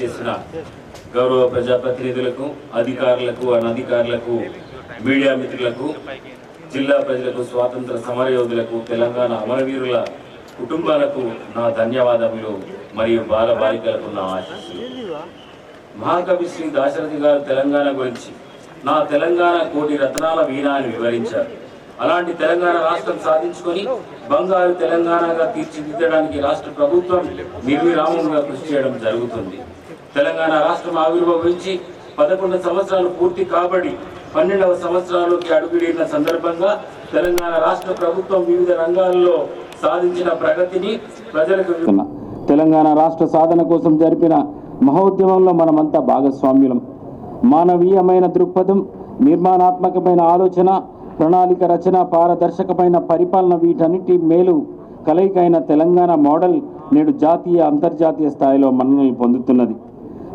చేసిన గౌరవ ప్రజాప్రతినిధులకు అధికారులకు అనధికారులకు మీడియా మిత్రులకు జిల్లా ప్రజలకు స్వాతంత్ర సమరయోధులకు తెలంగాణ అమరవీరుల కుటుంబాలకు నా ధన్యవాదములు మరియు బాల బాలికలకు నా ఆశీస్సులు. మహాకవి శ్రీ దాశరథి గారు తెలంగాణ గురించి నా తెలంగాణ కోటి రత్నాల వీణ అని వివరించారు. అలాంటి తెలంగాణ రాష్ట్రం సాధించుకొని బంగారు తెలంగాణగా తీర్చిదిద్దడానికి రాష్ట్ర ప్రభుత్వం నిర్విరామంగా కృషి చేయడం జరుగుతుంది. తెలంగాణ రాష్ట్రం ఆవిర్భవించి పదకొండు సంవత్సరాలు పూర్తి కాబడి పన్నెండవ సంవత్సరాల్లోకి అడుగుడిన సందర్భంగా తెలంగాణ రాష్ట్ర ప్రభుత్వం వివిధ రంగాల్లో సాధించిన ప్రగతిని ప్రజలకు తెలంగాణ రాష్ట్ర సాధన కోసం జరిపిన మహోద్యమంలో మనమంతా భాగస్వామ్యులం. మానవీయమైన దృక్పథం నిర్మాణాత్మకమైన ఆలోచన ప్రణాళిక రచన పారదర్శకమైన పరిపాలన వీటన్నిటి మేలు కలయికైన తెలంగాణ మోడల్ నేడు జాతీయ అంతర్జాతీయ స్థాయిలో మన్ననలు పొందుతున్నది.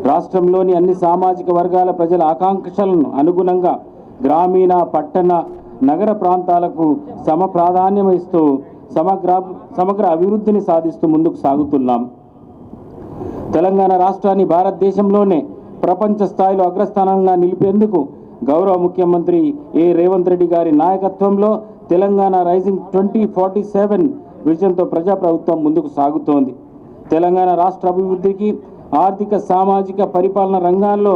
రాష్ట్రంలోని అన్ని సామాజిక వర్గాల ప్రజల ఆకాంక్షలను అనుగుణంగా గ్రామీణ పట్టణ నగర ప్రాంతాలకు సమ ప్రాధాన్యం ఇస్తూ సమగ్ర సమగ్ర అభివృద్ధిని సాధిస్తూ ముందుకు సాగుతున్నాం. తెలంగాణ రాష్ట్రాన్ని భారతదేశంలోనే ప్రపంచ స్థాయిలో అగ్రస్థానంగా నిలిపేందుకు గౌరవ ముఖ్యమంత్రి ఏ. రేవంత్ రెడ్డి గారి నాయకత్వంలో Telangana rising twenty forty seven విజన్తో ప్రజాప్రభుత్వం ముందుకు సాగుతోంది. తెలంగాణ రాష్ట్ర అభివృద్ధికి ఆర్థిక సామాజిక పరిపాలన రంగాల్లో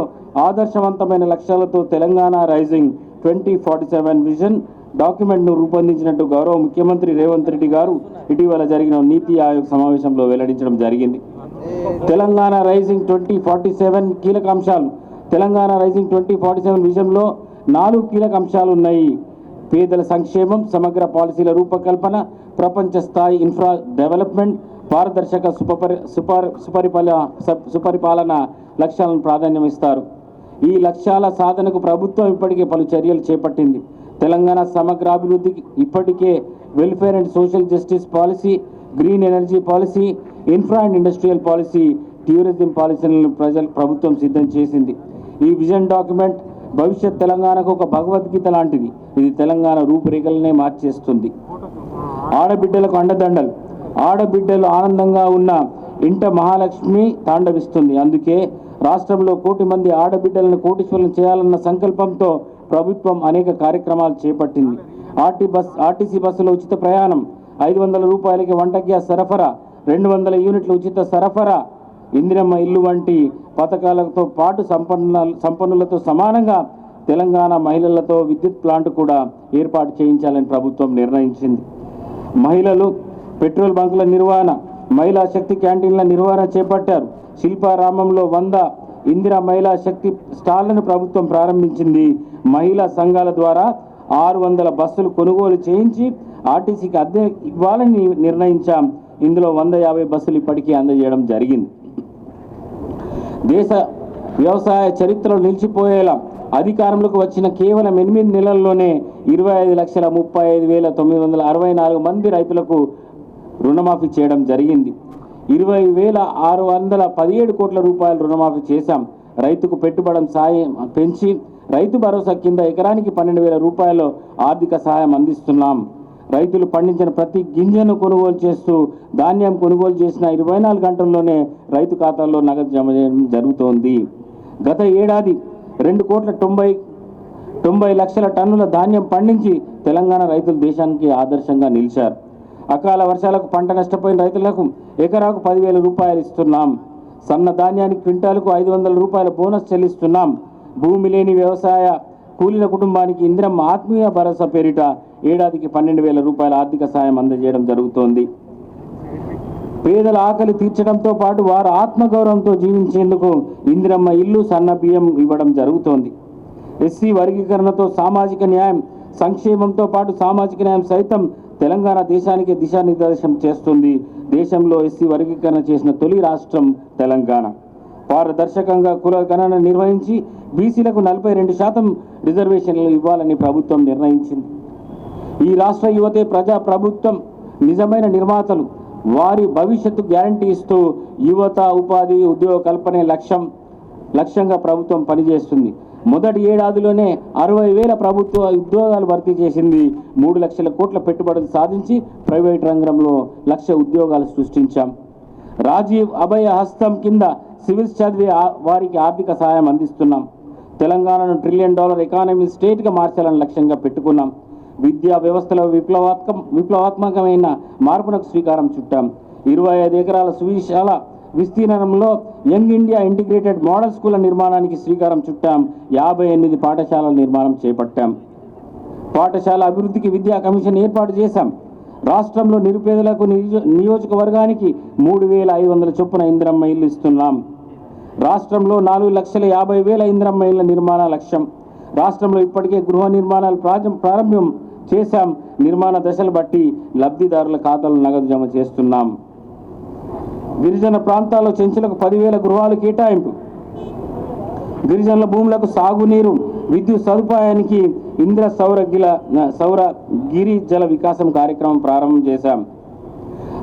ఆదర్శవంతమైన లక్ష్యాలతో Telangana rising twenty forty seven vision డాక్యుమెంట్ను రూపొందించినట్టు గౌరవ ముఖ్యమంత్రి రేవంత్ రెడ్డి గారు ఇటీవల జరిగిన నీతి ఆయోగ్ సమావేశంలో వెల్లడించడం జరిగింది. Telangana rising twenty forty seven కీలక అంశాలు. Telangana rising twenty forty seven విజన్లో నాలుగు కీలక అంశాలు ఉన్నాయి. పేదల సంక్షేమం సమగ్ర పాలసీల రూపకల్పన ప్రపంచ స్థాయి ఇన్ఫ్రా డెవలప్మెంట్ పారదర్శక సుపరి సుపర్ సుపరిపాల సుపరిపాలన లక్ష్యాలను ప్రాధాన్యం ఇస్తారు. ఈ లక్ష్యాల సాధనకు ప్రభుత్వం ఇప్పటికే పలు చర్యలు చేపట్టింది. తెలంగాణ సమగ్రాభివృద్ధికి ఇప్పటికే welfare and social justice policy green energy policy infra and industrial policy tourism పాలసీలను ప్రజలు ప్రభుత్వం సిద్ధం చేసింది. ఈ విజన్ డాక్యుమెంట్ భవిష్యత్ తెలంగాణకు ఒక భగవద్గీత లాంటిది. ఇది తెలంగాణ రూపురేఖలనే మార్చేస్తుంది. ఆడబిడ్డలకు అండదండలు. ఆడబిడ్డలు ఆనందంగా ఉన్న ఇంట మహాలక్ష్మి తాండవిస్తుంది. అందుకే రాష్ట్రంలో కోటి మంది ఆడబిడ్డలను కోటీశ్వరం చేయాలన్న సంకల్పంతో ప్రభుత్వం అనేక కార్యక్రమాలు చేపట్టింది. ఆర్టీ బస్ ఆర్టీసీ బస్సులో ఉచిత ప్రయాణం ఐదు వందల రూపాయలకి వంట గ్యాస్ సరఫరా రెండు వందల యూనిట్ల ఉచిత సరఫరా ఇందిరమ్మ ఇల్లు వంటి పథకాలతో పాటు సంపన్న సంపన్నులతో సమానంగా తెలంగాణ మహిళలతో విద్యుత్ ప్లాంట్ కూడా ఏర్పాటు చేయించాలని ప్రభుత్వం నిర్ణయించింది. మహిళలు పెట్రోల్ బంకుల నిర్వహణ మహిళా శక్తి క్యాంటీన్ల నిర్వహణ చేపట్టారు. శిల్పారామంలో వంద ఇందిరా మహిళా శక్తి స్టాళ్ళను ప్రభుత్వం ప్రారంభించింది. మహిళా సంఘాల ద్వారా ఆరు వందల బస్సులు కొనుగోలు చేయించి ఆర్టీసీకి అద్దె ఇవ్వాలని నిర్ణయించాం. ఇందులో వంద యాభై బస్సులు ఇప్పటికీ అందజేయడం జరిగింది. దేశ వ్యవసాయ చరిత్రలో నిలిచిపోయేలా అధికారంలోకి వచ్చిన కేవలం ఎనిమిది నెలల్లోనే ఇరవై ఐదు లక్షల ముప్పై ఐదు వేల తొమ్మిది వందల అరవై నాలుగు మంది రైతులకు రుణమాఫీ చేయడం జరిగింది. ఇరవై వేల ఆరు వందల పదిహేడు కోట్ల రూపాయలు రుణమాఫీ చేశాం. రైతుకు పెట్టుబడి సాయం పెంచి రైతు భరోసా కింద ఎకరానికి పన్నెండు వేల రూపాయలు ఆర్థిక సహాయం అందిస్తున్నాం. రైతులు పండించిన ప్రతి గింజను కొనుగోలు చేస్తూ ధాన్యం కొనుగోలు చేసిన ఇరవై నాలుగు గంటల్లోనే రైతు ఖాతాల్లో నగదు జమ చేయడం జరుగుతోంది. గత ఏడాది రెండు కోట్ల తొంభై తొంభై లక్షల టన్నుల ధాన్యం పండించి తెలంగాణ రైతులు దేశానికి ఆదర్శంగా నిలిచారు. అకాల వర్షాలకు పంట నష్టపోయిన రైతులకు ఎకరాకు పదివేల రూపాయలు ఇస్తున్నాం. సన్న ధాన్యానికి క్వింటాలకు ఐదు వందల రూపాయల బోనస్ చెల్లిస్తున్నాం. భూమి లేని వ్యవసాయ కూలీల కుటుంబానికి ఇందిరమ్మ ఆత్మీయ భరోసా పేరిట ఏడాదికి పన్నెండు వేల రూపాయల ఆర్థిక సాయం అందజేయడం జరుగుతోంది. పేదల ఆకలి తీర్చడంతో పాటు వారు ఆత్మగౌరవంతో జీవించేందుకు ఇందిరమ్మ ఇల్లు సన్న బియ్యం ఇవ్వడం జరుగుతోంది. ఎస్సీ వర్గీకరణతో సామాజిక న్యాయం సంక్షేమంతో పాటు సామాజిక న్యాయం సైతం తెలంగాణ దేశానికి దిశానిర్దేశం చేస్తుంది. దేశంలో ఎస్సీ వర్గీకరణ చేసిన తొలి రాష్ట్రం తెలంగాణ. పారదర్శకంగా కుల గణన నిర్వహించి బీసీలకు నలభై రెండు శాతం రిజర్వేషన్లు ఇవ్వాలని ప్రభుత్వం నిర్ణయించింది. ఈ రాష్ట్ర యువతే ప్రజా ప్రభుత్వం నిజమైన నిర్మాతలు. వారి భవిష్యత్తు గ్యారంటీ ఇస్తూ యువత ఉపాధి ఉద్యోగ కల్పనే లక్ష్యం లక్ష్యంగా ప్రభుత్వం పనిచేస్తుంది. మొదటి ఏడాదిలోనే అరవై వేల ప్రభుత్వ ఉద్యోగాలు భర్తీ చేసింది. మూడు లక్షల కోట్ల పెట్టుబడులు సాధించి ప్రైవేట్ రంగంలో లక్ష ఉద్యోగాలు సృష్టించాం. రాజీవ్ అభయ హస్తం కింద సివిల్స్ చదివే వారికి ఆర్థిక సహాయం అందిస్తున్నాం. తెలంగాణను ట్రిలియన్ డాలర్ ఎకానమీ స్టేట్గా మార్చాలని లక్ష్యంగా పెట్టుకున్నాం. విద్యా వ్యవస్థలో విప్లవాత్మక విప్లవాత్మకమైన మార్పునకు శ్రీకారం చుట్టాం. ఇరవై ఐదు ఎకరాల సువిశాల విస్తీర్ణంలో యంగ్ ఇండియా ఇంటిగ్రేటెడ్ మోడల్ స్కూళ్ళ నిర్మాణానికి శ్రీకారం చుట్టాం. యాభై ఎనిమిది పాఠశాలల నిర్మాణం చేపట్టాం. పాఠశాల అభివృద్ధికి విద్యా కమిషన్ ఏర్పాటు చేశాం. రాష్ట్రంలో నిరుపేదలకు నియోజ- నియోజకవర్గానికి మూడు వేల ఐదు వందల చొప్పున ఇంద్రమ్మ ఇల్లు ఇస్తున్నాం. రాష్ట్రంలో నాలుగు లక్షల యాభై వేల ఇంద్రమ్మ ఇళ్ళ నిర్మాణ లక్ష్యం. రాష్ట్రంలో ఇప్పటికే గృహ నిర్మాణాలు ప్రారంభం చేశాం. నిర్మాణ దశలు బట్టి లబ్ధిదారుల ఖాతాలు నగదు జమ చేస్తున్నాం. గిరిజన ప్రాంతాల్లో చెంచులకు పదివేల గృహాలు కేటాయింపు. గిరిజనుల భూములకు సాగునీరు విద్యుత్ సదుపాయానికి ఇంద్ర సౌర గిల సౌర గిరి జల వికాసం కార్యక్రమం ప్రారంభం చేశాం.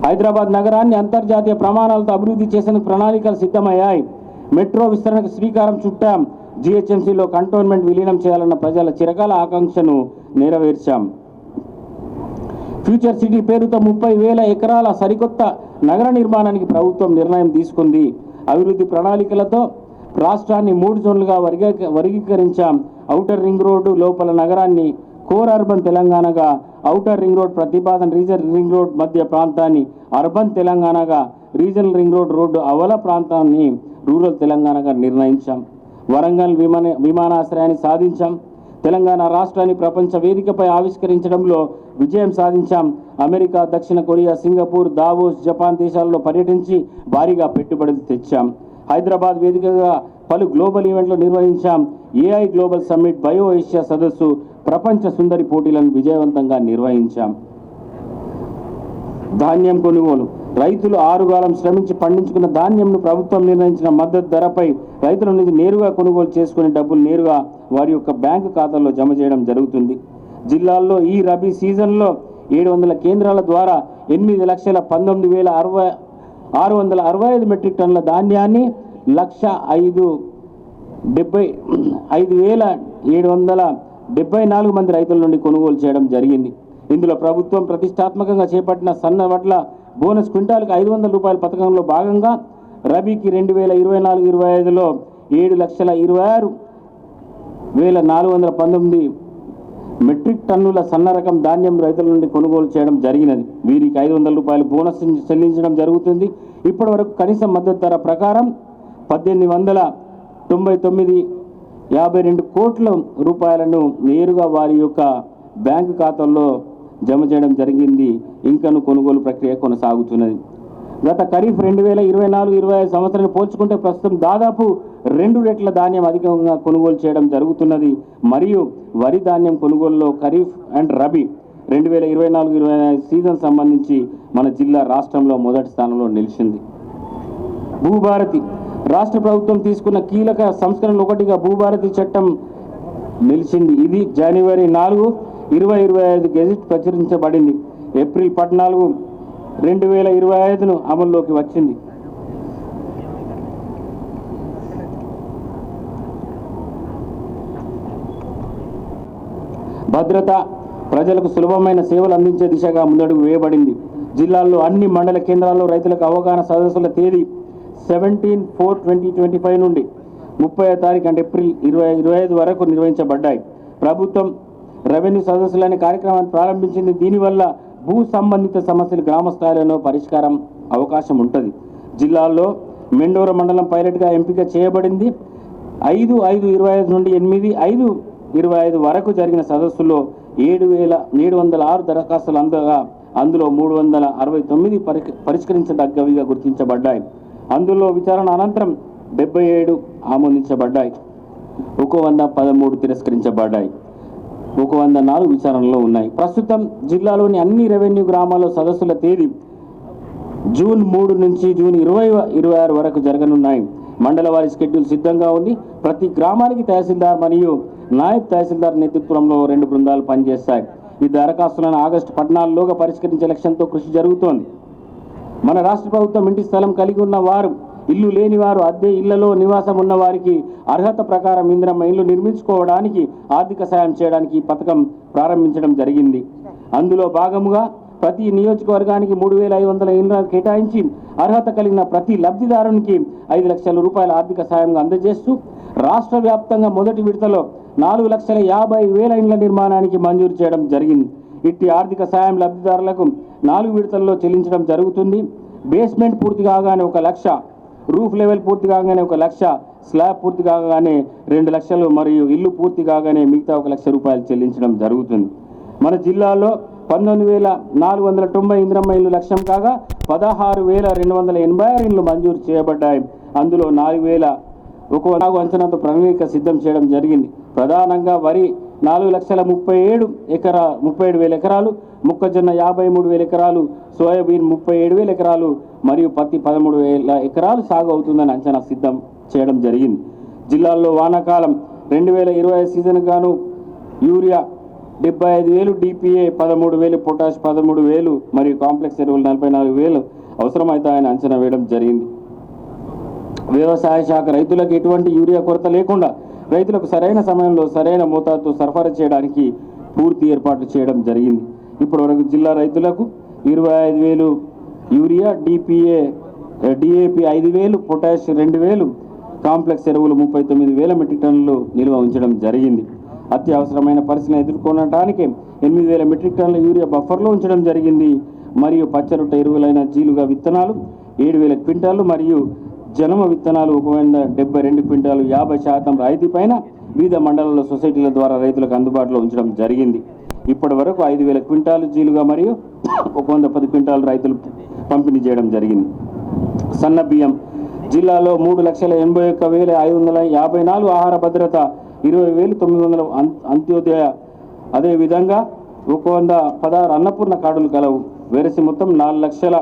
హైదరాబాద్ నగరాన్ని అంతర్జాతీయ ప్రమాణాలతో అభివృద్ధి చేసేందుకు ప్రణాళికలు సిద్ధమయ్యాయి. మెట్రో విస్తరణకు శ్రీకారం చుట్టాం. జిహెచ్ఎంసీలో కంటోన్మెంట్ విలీనం చేయాలన్న ప్రజల చిరకాల ఆకాంక్షను నెరవేర్చాం. ఫ్యూచర్ సిటీ పేరుతో ముప్పై వేల ఎకరాల సరికొత్త నగర నిర్మాణానికి ప్రభుత్వం నిర్ణయం తీసుకుంది. అభివృద్ధి ప్రణాళికలతో రాష్ట్రాన్ని మూడు జోన్లుగా వర్గీ వర్గీకరించాం. ఔటర్ రింగ్ రోడ్డు లోపల నగరాన్ని కోర్ అర్బన్ తెలంగాణగా ఔటర్ రింగ్ రోడ్ ప్రతిపాదన రీజన్ రింగ్ రోడ్ మధ్య ప్రాంతాన్ని అర్బన్ తెలంగాణగా రీజనల్ రింగ్ రోడ్ రోడ్డు అవల ప్రాంతాన్ని రూరల్ తెలంగాణగా నిర్ణయించాం. వరంగల్ విమాన విమానాశ్రయాన్ని సాధించాం. తెలంగాణ రాష్ట్రాన్ని ప్రపంచ వేదికపై ఆవిష్కరించడంలో విజయం సాధించాం. అమెరికా దక్షిణ కొరియా సింగపూర్ దావోస్ జపాన్ దేశాల్లో పర్యటించి భారీగా పెట్టుబడులు తెచ్చాం. హైదరాబాద్ వేదికగా పలు గ్లోబల్ ఈవెంట్లు నిర్వహించాం. AI global summit bio Asia సదస్సు ప్రపంచ సుందరి పోటీలను విజయవంతంగా నిర్వహించాం. ధాన్యం కొనుగోలు రైతులు ఆరుగాలం శ్రమించి పండించుకున్న ధాన్యంను ప్రభుత్వం నిర్ణయించిన మద్దతు ధరపై రైతుల నుంచి నేరుగా కొనుగోలు చేసుకునే డబ్బులు నేరుగా వారి యొక్క బ్యాంకు ఖాతాల్లో జమ చేయడం జరుగుతుంది. జిల్లాల్లో ఈ రబీ సీజన్లో ఏడు వందల కేంద్రాల ద్వారా ఎనిమిది లక్షల పంతొమ్మిది వేల అరవై ఆరు వందల అరవై ఐదు మెట్రిక్ టన్నుల ధాన్యాన్ని లక్ష ఐదు డెబ్బై ఐదు వేల ఏడు వందల డెబ్బై నాలుగు మంది రైతుల నుండి కొనుగోలు చేయడం జరిగింది. ఇందులో ప్రభుత్వం ప్రతిష్టాత్మకంగా చేపట్టిన సన్న వడ్ల బోనస్ క్వింటాల్కి ఐదు వందల రూపాయల పథకంలో భాగంగా రబీకి రెండు వేల ఇరవై నాలుగు ఇరవై ఐదులో ఏడు లక్షల ఇరవై ఆరు వేల నాలుగు వందల పంతొమ్మిది మెట్రిక్ టన్నుల సన్న రకం ధాన్యం రైతుల నుండి కొనుగోలు చేయడం జరిగినది. వీరికి ఐదు వందల రూపాయలు బోనస్ చెల్లించడం జరుగుతుంది. ఇప్పటి వరకు కనీస మద్దతు ధర ప్రకారం పద్దెనిమిది వందల తొంభై తొమ్మిది యాభై రెండు కోట్ల రూపాయలను నేరుగా వారి యొక్క బ్యాంకు ఖాతాల్లో జమ చేయడం జరిగింది. ఇంకను కొనుగోలు ప్రక్రియ కొనసాగుతున్నది. గత ఖరీఫ్ రెండు వేల ఇరవై నాలుగు ఇరవై ఐదు సంవత్సరాన్ని పోల్చుకుంటే ప్రస్తుతం దాదాపు రెండు రెట్ల ధాన్యం అధికంగా కొనుగోలు చేయడం జరుగుతున్నది. మరియు వరి ధాన్యం కొనుగోలులో ఖరీఫ్ అండ్ రబీ రెండు వేల ఇరవై నాలుగు ఇరవై ఐదు సీజన్ సంబంధించి మన జిల్లా రాష్ట్రంలో మొదటి స్థానంలో నిలిచింది. భూభారతి రాష్ట్ర ప్రభుత్వం తీసుకున్న కీలక సంస్కరణలు ఒకటిగా భూభారతి చట్టం నిలిచింది. ఇది జనవరి నాలుగు ఇరవై ఇరవై ఐదు గెజిట్ ప్రచురించబడింది. ఏప్రిల్ పద్నాలుగు రెండు వేల ఇరవై ఐదును అమల్లోకి వచ్చింది. భద్రత ప్రజలకు సులభమైన సేవలు అందించే దిశగా ముందడుగు వేయబడింది. జిల్లాల్లో అన్ని మండల కేంద్రాల్లో రైతులకు అవగాహన సదస్సుల తేదీ seventeen four twenty twenty five నుండి ముప్పై తారీఖు అంటే ఏప్రిల్ ఇరవై ఇరవై ఐదు వరకు నిర్వహించబడ్డాయి. ప్రభుత్వం రెవెన్యూ సదస్సులు అనే కార్యక్రమాన్ని ప్రారంభించింది. దీనివల్ల భూ సంబంధిత సమస్యలు గ్రామ స్థాయిలో పరిష్కారం అవకాశం ఉంటుంది. జిల్లాల్లో మెండోర మండలం పైలట్గా ఎంపిక చేయబడింది. ఐదు ఐదు ఇరవై ఐదు నుండి ఎనిమిది ఐదు ఇరవై ఐదు వరకు జరిగిన సదస్సులో ఏడు వేల ఏడు వందల ఆరు దరఖాస్తులు అందగా అందులో మూడు వందల అరవై తొమ్మిది పరి పరిష్కరించదగ్గవిగా గుర్తించబడ్డాయి. అందులో విచారణ అనంతరం డెబ్బై ఏడు ఆమోదించబడ్డాయి. ఒక వంద పదమూడు తిరస్కరించబడ్డాయి. ఒక వంద నాలుగు విచారణలో ఉన్నాయి. ప్రస్తుతం జిల్లాలోని అన్ని రెవెన్యూ గ్రామాల్లో సదస్సుల తేదీ జూన్ మూడు నుంచి జూన్ ఇరవై ఇరవై ఆరు వరకు జరగనున్నాయి. మండల వారి షెడ్యూల్ సిద్ధంగా ఉంది. ప్రతి గ్రామానికి తహసీల్దార్ మరియు నాయబ్ తహసీల్దార్ నేతృత్వంలో రెండు బృందాలు పనిచేస్తాయి. ఈ దరఖాస్తులను ఆగస్టు పద్నాలుగులోగా పరిష్కరించే లక్ష్యంతో కృషి జరుగుతోంది. మన రాష్ట్ర ప్రభుత్వం ఇంటి స్థలం కలిగి ఉన్న వారు ఇల్లు లేని వారు అద్దె ఇళ్ళలో నివాసం ఉన్న వారికి అర్హత ప్రకారం ఇందిరమ్మ ఇల్లు నిర్మించుకోవడానికి ఆర్థిక సాయం చేయడానికి ఈ పథకం ప్రారంభించడం జరిగింది. అందులో భాగముగా ప్రతి నియోజకవర్గానికి మూడు వేల ఐదు వందల ఇండ్ల కేటాయించి అర్హత కలిగిన ప్రతి లబ్ధిదారునికి ఐదు లక్షల రూపాయల ఆర్థిక సాయంగా అందజేస్తూ రాష్ట్ర వ్యాప్తంగా మొదటి విడతలో నాలుగు లక్షల యాభై వేల ఇండ్ల నిర్మాణానికి మంజూరు చేయడం జరిగింది. ఇట్టి ఆర్థిక సాయం లబ్ధిదారులకు నాలుగు విడతల్లో చెల్లించడం జరుగుతుంది. బేస్మెంట్ పూర్తి కాగానే ఒక లక్ష రూఫ్ లెవెల్ పూర్తి కాగానే ఒక లక్ష స్లాబ్ పూర్తి కాగానే రెండు లక్షలు మరియు ఇల్లు పూర్తి కాగానే మిగతా ఒక లక్ష రూపాయలు చెల్లించడం జరుగుతుంది. మన జిల్లాలో పంతొమ్మిది వేల నాలుగు వందల తొంభై ఇంద్రమ్మ ఇల్లు లక్ష్యం కాగా పదహారు వేల రెండు వందల ఎనభై ఆరు ఇళ్ళు మంజూరు చేయబడ్డాయి. అందులో నాలుగు వేల ఒక నాలుగు అంచనాతో ప్రణాళిక సిద్ధం చేయడం జరిగింది. ప్రధానంగా వరి నాలుగు లక్షల ముప్పై ఏడు ఎకరా ముప్పై ఏడు వేల ఎకరాలు మొక్కజొన్న యాభై మూడు వేల ఎకరాలు సోయాబీన్ ముప్పై ఏడు వేల ఎకరాలు మరియు పత్తి పదమూడు వేల ఎకరాలు సాగు అవుతుందని అంచనా సిద్ధం చేయడం జరిగింది. జిల్లాల్లో వానాకాలం రెండు వేల ఇరవై సీజన్ గాను యూరియా డెబ్బై ఐదు వేలు డిపిఏ పదమూడు వేలు పొటాష్ పదమూడు వేలు మరియు కాంప్లెక్స్ ఎరువులు నలభై నాలుగు వేలు అవసరమవుతాయని అంచనా వేయడం జరిగింది. వ్యవసాయ శాఖ రైతులకు ఎటువంటి యూరియా కొరత లేకుండా రైతులకు సరైన సమయంలో సరైన మోతాదుతో సరఫరా చేయడానికి పూర్తి ఏర్పాట్లు చేయడం జరిగింది. ఇప్పటివరకు జిల్లా రైతులకు ఇరవై ఐదు వేలు యూరియా డిపిఏ డిఏపి ఐదు వేలు పొటాష్ రెండు వేలు కాంప్లెక్స్ ఎరువులు ముప్పై తొమ్మిది వేల మెట్రిక్ టన్నులు నిల్వ ఉంచడం జరిగింది. అత్యవసరమైన పరిస్థితిని ఎదుర్కొనడానికి ఎనిమిది వేల మెట్రిక్ టన్నుల యూరియా బఫర్లో ఉంచడం జరిగింది. మరియు పచ్చరొట్ట ఎరువులైన జీలుగా విత్తనాలు ఏడు వేల క్వింటాలు మరియు జనమ విత్తనాలు ఒక వంద డెబ్బై రెండు క్వింటాలు యాభై శాతం రాయితీ పైన వివిధ మండలాల సొసైటీల ద్వారా రైతులకు అందుబాటులో ఉంచడం జరిగింది. ఇప్పటి వరకు ఐదు వేల క్వింటాలు జీలుగా మరియు ఒక వంద పది క్వింటాలు రైతులు పంపిణీ చేయడం జరిగింది. సన్న బియ్యం జిల్లాలో మూడు లక్షల ఎనభై ఒక్క వేల ఐదు వందల యాభై నాలుగు ఆహార భద్రత ఇరవై వేలు తొమ్మిది వందల అంత్యోదయ. అదేవిధంగా ఒక వంద పదహారు అన్నపూర్ణ కార్డులు కలవు వెరసి మొత్తం నాలుగు లక్షల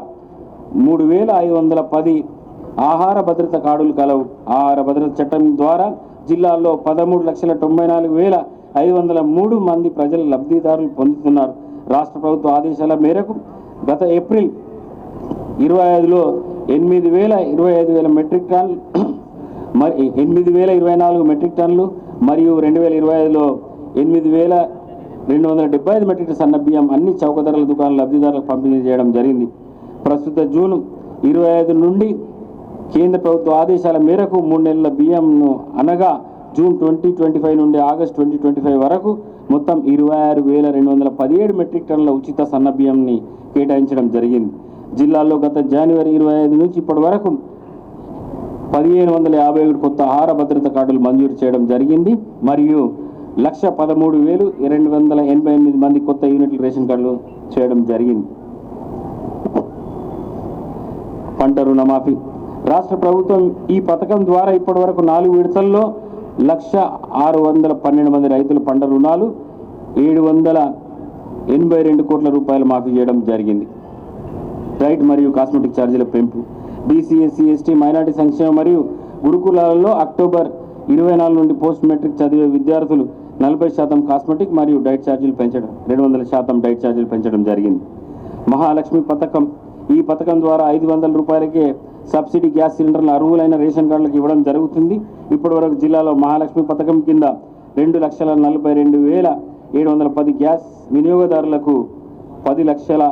మూడు వేల ఐదు వందల పది ఆహార భద్రత కార్డులు కలవు ఆహార భద్రత చట్టం ద్వారా జిల్లాలో పదమూడు లక్షల తొంభై నాలుగు వేల ఐదు వందల మూడు మంది ప్రజలు లబ్ధిదారులు పొందుతున్నారు. రాష్ట్ర ప్రభుత్వ ఆదేశాల మేరకు గత ఏప్రిల్ ఇరవై ఐదులో ఎనిమిది వేల ఇరవై ఐదు వేల మెట్రిక్ టన్లు మరి ఎనిమిది వేల ఇరవై నాలుగు మెట్రిక్ టన్నులు మరియు రెండు వేల ఇరవై ఐదులో ఎనిమిది వేల రెండు వందల డెబ్బై ఐదు మెట్రిక్ టన్ సన్న బియ్యం అన్ని చౌక ధరల దుకాణాల లబ్ధిదారులకు పంపిణీ చేయడం జరిగింది. ప్రస్తుత జూన్ ఇరవై ఐదు నుండి కేంద్ర ప్రభుత్వ ఆదేశాల మేరకు మూడు నెలల బియ్యంను అనగా జూన్ ట్వంటీ ట్వంటీ ఫైవ్ నుండి ఆగస్ట్ ట్వంటీ ట్వంటీ ఫైవ్ వరకు మొత్తం ఇరవై ఆరు వేల రెండు వందల పదిహేడు మెట్రిక్ టన్నుల ఉచిత సన్న బియ్యంని కేటాయించడం జరిగింది. జిల్లాలో గత జనవరి ఇరవై ఐదు నుంచి ఇప్పటి వరకు పదిహేను వందల యాభై ఒకటి కొత్త ఆహార భద్రత కార్డులు మంజూరు చేయడం జరిగింది. మరియు లక్ష పదమూడు వేలు రెండు వందల ఎనభై ఎనిమిది మంది కొత్త యూనిట్లు రేషన్ కార్డులు చేయడం జరిగింది. పంట రుణమాఫీ. రాష్ట్ర ప్రభుత్వం ఈ పథకం ద్వారా ఇప్పటివరకు నాలుగు విడతల్లో లక్ష ఆరు వందల పన్నెండు మంది రైతులు పంట రుణాలు ఏడు వందల ఎనభై రెండు కోట్ల రూపాయలు మాఫీ చేయడం జరిగింది. రైట్ మరియు కాస్మెటిక్ ఛార్జీల పెంపు. బీసీ ఎస్సీ ఎస్టీ మైనార్టీ సంక్షేమ మరియు గురుకులాలలో అక్టోబర్ ఇరవై నాలుగు నుండి పోస్ట్ మెట్రిక్ చదివే విద్యార్థులు నలభై శాతం కాస్మెటిక్ మరియు డైట్ ఛార్జీలు పెంచడం రెండు వందల శాతం డైట్ ఛార్జీలు పెంచడం జరిగింది. మహాలక్ష్మి పథకం ఈ పథకం ద్వారా ఐదు వందల రూపాయలకే సబ్సిడీ గ్యాస్ సిలిండర్లు అర్హులైన రేషన్ కార్డులకు ఇవ్వడం జరుగుతుంది. ఇప్పటివరకు జిల్లాలో మహాలక్ష్మి పథకం కింద రెండు లక్షల నలభై రెండు వేల ఏడు వందల పది గ్యాస్ వినియోగదారులకు పది లక్షల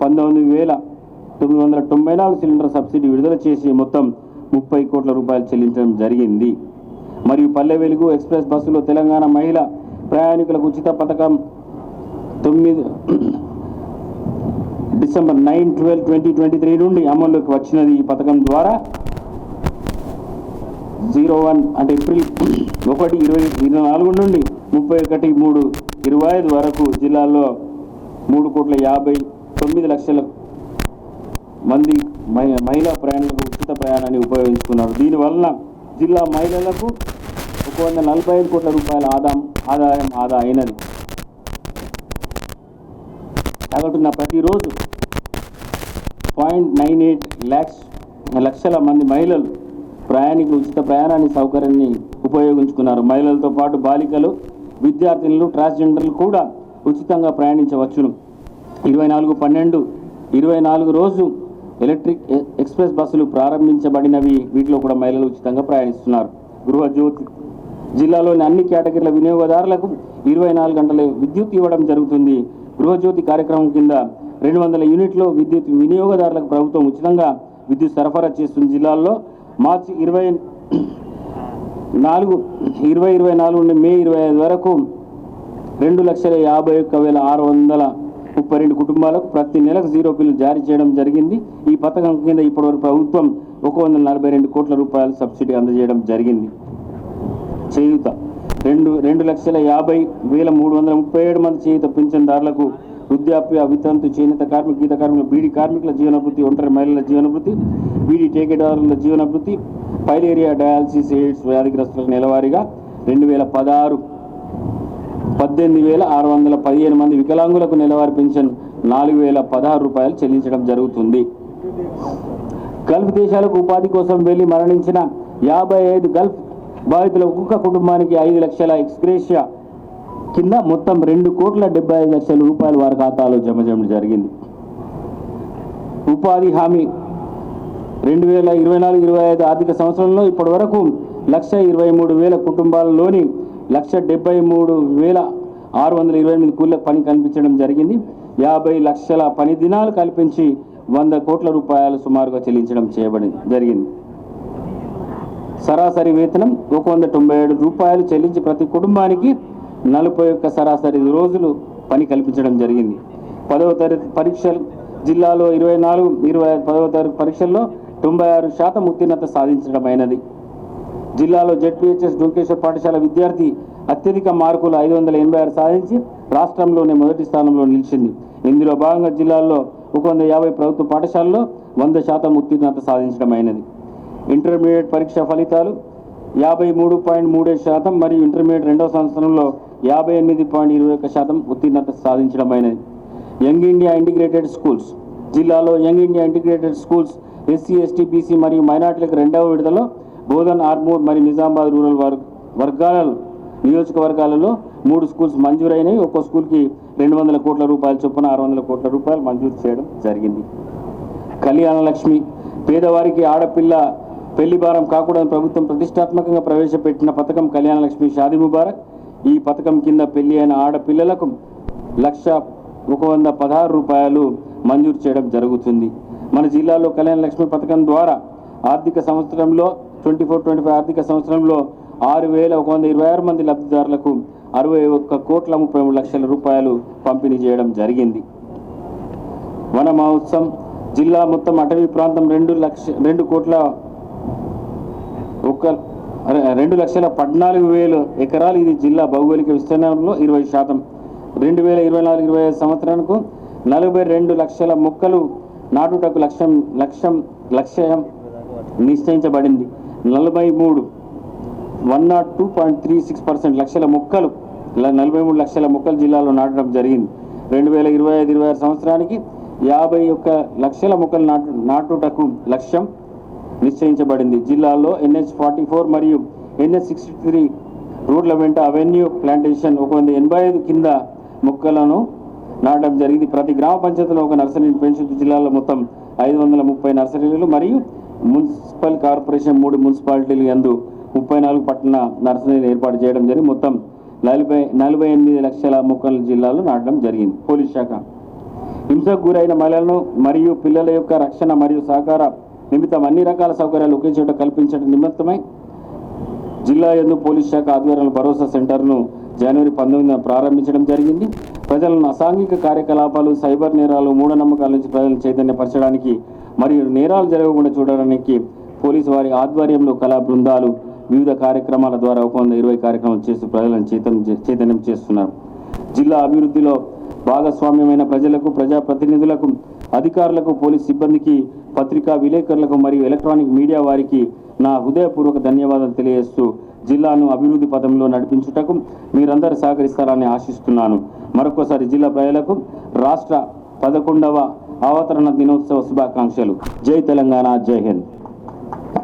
పంతొమ్మిది వేల తొమ్మిది వందల తొంభై నాలుగు సిలిండర్ సబ్సిడీ విడుదల చేసి మొత్తం ముప్పై కోట్ల రూపాయలు చెల్లించడం జరిగింది. మరియు పల్లె వెలుగు ఎక్స్ప్రెస్ బస్సులో తెలంగాణ మహిళ ప్రయాణికులకు ఉచిత పథకం తొమ్మిది December nine twelve twenty twenty three నుండి అమల్లోకి వచ్చినది ఈ పథకం ద్వారా. జీరో వన్ అంటే ఏప్రిల్ ఒకటి ఇరవై ఇరవై నాలుగు నుండి ముప్పై ఒకటి మూడు ఇరవై ఐదు వరకు జిల్లాలో మూడు కోట్ల యాభై తొమ్మిది లక్షల మంది మహిళా ప్రయాణికులకు ఉచిత ప్రయాణాన్ని ఉపయోగించుకున్నారు. దీనివలన జిల్లా మహిళలకు ఒక వంద నలభై ఐదు కోట్ల రూపాయల ఆదాయం ఆదాయం ఆదా అయినది. సగటున ప్రతిరోజు పాయింట్ నైన్ ఎయిట్ ల్యాక్స్ లక్షల మంది మహిళలు ప్రయాణికులు ఉచిత ప్రయాణాన్ని సౌకర్యాన్ని ఉపయోగించుకున్నారు. మహిళలతో పాటు బాలికలు విద్యార్థినులు ట్రాన్స్జెండర్లు కూడా ఉచితంగా ప్రయాణించవచ్చును. ఇరవై నాలుగు పన్నెండు ఇరవై నాలుగు రోజు ఎలక్ట్రిక్ ఎక్స్ప్రెస్ బస్సులు ప్రారంభించబడినవి. వీటిలో కూడా మహిళలు ఉచితంగా ప్రయాణిస్తున్నారు. గృహజ్యోతి జిల్లాలోని అన్ని కేటగిరీల వినియోగదారులకు ఇరవై నాలుగు గంటల విద్యుత్ ఇవ్వడం జరుగుతుంది. గృహజ్యోతి కార్యక్రమం కింద రెండు వందల యూనిట్లు విద్యుత్ వినియోగదారులకు ప్రభుత్వం ఉచితంగా విద్యుత్ సరఫరా చేస్తున్న జిల్లాల్లో మార్చి ఇరవై నాలుగు ఇరవై ఇరవై నాలుగు నుండి మే ఇరవై ఐదు వరకు రెండు లక్షల యాభై ఒక్క వేల ఆరు వందల ముప్పై రెండు కుటుంబాలకు ప్రతి నెలకు జీరో బిల్లు జారీ చేయడం జరిగింది. ఈ పథకం కింద ఇప్పటివరకు ప్రభుత్వం ఒక వందల నలభై రెండు కోట్ల రూపాయల సబ్సిడీ అందజేయడం జరిగింది. చేయూత రెండు రెండు లక్షల యాభై వేల మూడు వందల ముప్పై ఏడు మంది చేయూత పింఛన్దారులకు వృద్ధాప్య వితంతు చేనేత కార్మిక గీత కార్మికుల బీడీ కార్మికుల జీవనభృతి ఒంటరి మహిళల జీవనభృతి బీడీ టేకేదారుల జీవనభృతి పైలేరియా డయాలసిస్ ఎయిడ్స్ వ్యాధిగ్రస్తులకు నెలవారీగా రెండు వేల పదహారు పద్దెనిమిది వేల ఆరు వందల పదిహేను మంది వికలాంగులకు నెలవారీ పెన్షన్ నాలుగు వేల పదహారు రూపాయలు చెల్లించడం జరుగుతుంది. గల్ఫ్ దేశాలకు ఉపాధి కోసం వెళ్ళి మరణించిన యాభై ఐదు గల్ఫ్ బాధితుల ఒక్కొక్క కుటుంబానికి ఐదు లక్షల ఎక్స్గ్రేషియా కింద మొత్తం రెండు కోట్ల డెబ్బై ఐదు లక్షల రూపాయలు వారి ఖాతాలో జమ చేయడం జరిగింది. ఉపాధి హామీ రెండు వేల ఇరవై నాలుగు ఇరవై ఐదు ఆర్థిక సంవత్సరంలో ఇప్పటి వరకు లక్ష ఇరవై మూడు వేల కుటుంబాలలోని లక్ష డెబ్బై మూడు వేల ఆరు వందల ఇరవై ఎనిమిది కూలీలకు పని కల్పించడం జరిగింది. యాభై లక్షల పని దినాలు కల్పించి వంద కోట్ల రూపాయలు సుమారుగా చెల్లించడం చేయబడి జరిగింది. సరాసరి వేతనం ఒక వంద తొంభై ఏడు రూపాయలు చెల్లించి ప్రతి కుటుంబానికి నలభై ఒక్క సరాసరి రోజులు పని కల్పించడం జరిగింది. పదవ తరగతి పరీక్షలు జిల్లాలో ఇరవై నాలుగు ఇరవై పదవ తరగతి పరీక్షల్లో తొంభై ఆరు శాతం ఉత్తీర్ణత సాధించడమైనది. జిల్లాలో జెడ్పీహెచ్ఎస్ డొంకేశ్వర్ పాఠశాల విద్యార్థి అత్యధిక మార్కులు ఐదు వందల ఎనభై ఆరు సాధించి రాష్ట్రంలోనే మొదటి స్థానంలో నిలిచింది. ఇందులో భాగంగా జిల్లాలో ఒక వంద యాభై ప్రభుత్వ పాఠశాలలో వంద శాతం ఉత్తీర్ణత సాధించడమైనది. ఇంటర్మీడియట్ పరీక్ష ఫలితాలు యాభై మూడు పాయింట్ మూడు శాతం మరియు ఇంటర్మీడియట్ రెండవ సంవత్సరంలో యాభై ఎనిమిది పాయింట్ ఇరవై ఒక్క శాతం ఉత్తీర్ణత సాధించడమైనది. యంగ్ ఇండియా ఇంటిగ్రేటెడ్ స్కూల్స్ జిల్లాలో young India integrated schools SC ST BC మరియు మైనార్టీలకు రెండవ విడతలో బోధన్ ఆర్మూర్ మరియు నిజామాబాద్ రూరల్ వర్- వర్గాలలో నియోజకవర్గాలలో మూడు స్కూల్స్ మంజూరైనవి. ఒక్కో స్కూల్కి రెండు వందల కోట్ల రూపాయల చొప్పున ఆరు వందల కోట్ల రూపాయలు మంజూరు చేయడం జరిగింది. కళ్యాణ లక్ష్మి పేదవారికి ఆడపిల్ల పెళ్ళి భారం కాకూడదని ప్రభుత్వం ప్రతిష్టాత్మకంగా ప్రవేశపెట్టిన పథకం కళ్యాణ లక్ష్మి షాదీ ముబారక్. ఈ పథకం కింద పెళ్ళి అయిన ఆడపిల్లలకు లక్ష ఒక వంద పదహారు రూపాయలు మంజూరు చేయడం జరుగుతుంది. మన జిల్లాలో కళ్యాణ లక్ష్మి పథకం ద్వారా ఆర్థిక సంవత్సరంలో ట్వంటీ ఫోర్ ట్వంటీ ఫైవ్ ఆర్థిక సంవత్సరంలో ఆరు వేల ఒక వంద ఇరవై ఆరు మంది లబ్ధిదారులకు అరవై ఒక్క కోట్ల ముప్పై మూడు లక్షల రూపాయలు పంపిణీ చేయడం జరిగింది. వన మహోత్సవం జిల్లా మొత్తం అటవీ ప్రాంతం రెండు లక్ష రెండు కోట్ల ఒక్క రెండు లక్షల పద్నాలుగు వేలు ఎకరాలు ఇది జిల్లా భౌగోళిక విస్తీర్ణంలో ఇరవై శాతం. రెండు వేల ఇరవై నాలుగు ఇరవై ఐదు సంవత్సరానికి నలభై రెండు లక్షల మొక్కలు నాటుటకు లక్ష్యం లక్ష్యం లక్ష్యం నిశ్చయించబడింది. నలభై మూడు one nought two point three six percent లక్షల మొక్కలు నలభై మూడు లక్షల మొక్కలు జిల్లాలో నాటడం జరిగింది. రెండు వేల ఇరవై ఐదు ఇరవై ఆరు సంవత్సరానికి యాభై ఒక్క లక్షల మొక్కలు నాటు నాటుటకు లక్ష్యం నిశ్చయించబడింది. జిల్లాలో ఎన్హెచ్ ఫార్టీ ఫోర్ మరియు ఎన్హెచ్ సిక్స్టీ త్రీ రోడ్ల వెంట అవెన్యూ ప్లాంటేషన్ ఒక వంద ఎనభై ఐదు కింద మొక్కలను నాటడం జరిగింది. ప్రతి గ్రామ పంచాయతీలో ఒక నర్సరీని పెంచుతూ జిల్లాలో మొత్తం ఐదు వందల ముప్పై నర్సరీలు మరియు మున్సిపల్ కార్పొరేషన్ మూడు మున్సిపాలిటీలు యందు ముప్పై నాలుగు పట్టణ నర్సరీలు ఏర్పాటు చేయడం జరిగి మొత్తం నలభై నలభై ఎనిమిది లక్షల మొక్కలు జిల్లాలో నాటడం జరిగింది. పోలీస్ శాఖ. హింసకు గురైన మహిళలను మరియు పిల్లల యొక్క రక్షణ మరియు సహకార నిమిత్తం అన్ని రకాల సౌకర్యాలు ఒకే చోట కల్పించడం నిమిత్తమై జిల్లా యందు పోలీస్ శాఖ ఆధ్వర్యంలో భరోసా సెంటర్ను జనవరి పంతొమ్మిదిన ప్రారంభించడం జరిగింది. ప్రజలను అసాంఘిక కార్యకలాపాలు సైబర్ నేరాలు మూఢనమ్మకాల నుంచి ప్రజలను చైతన్యపరచడానికి మరియు నేరాలు జరగకుండా చూడడానికి పోలీసు వారి ఆధ్వర్యంలో కళా బృందాలు వివిధ కార్యక్రమాల ద్వారా ఒక వంద ఇరవై కార్యక్రమాలు చేస్తూ ప్రజలను చైతన్యం చైతన్యం చేస్తున్నారు. జిల్లా అభివృద్ధిలో భాగస్వామ్యమైన ప్రజలకు ప్రజాప్రతినిధులకు అధికారులకు పోలీస్ సిబ్బందికి పత్రికా విలేకరులకు మరియు ఎలక్ట్రానిక్ మీడియా వారికి నా హృదయపూర్వక ధన్యవాదాలు తెలియజేస్తూ జిల్లాను అభివృద్ధి పథంలో నడిపించుటకు మీరందరూ సహకరిస్తారని ఆశిస్తున్నాను. మరొకసారి జిల్లా ప్రజలకు రాష్ట్ర పదకొండవ అవతరణ దినోత్సవ శుభాకాంక్షలు. జై తెలంగాణ జై హింద్.